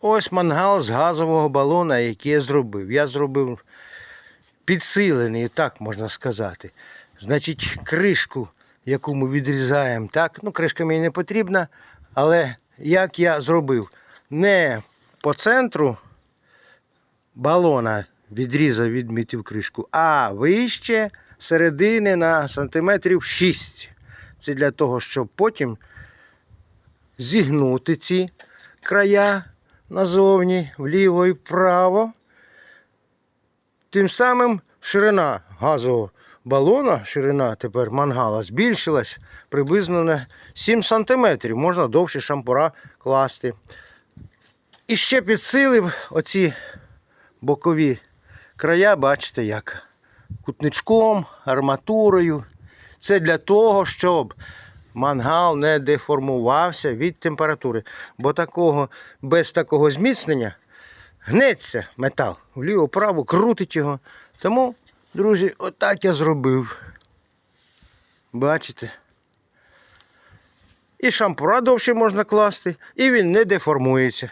Ось мангал з газового балона, який я зробив. Я зробив підсилений, так можна сказати. Значить, кришку, яку ми відрізаємо, так, ну, кришка мені не потрібна, але як я зробив? Не по центру балона відрізав, відмітив кришку, а вище середини на сантиметрів 6. Це для того, щоб потім зігнути ці края назовні, вліво і вправо. Тим самим ширина газового балона, ширина тепер мангала збільшилась приблизно на 7 см. Можна довше шампура класти. І ще підсилив оці бокові края, бачите, як кутничком, арматурою. Це для того, щоб мангал не деформувався від температури. Бо такого, без такого зміцнення гнеться метал вліво-право, крутить його. Тому, друзі, отак я зробив. Бачите? І шампура довше можна класти, і він не деформується.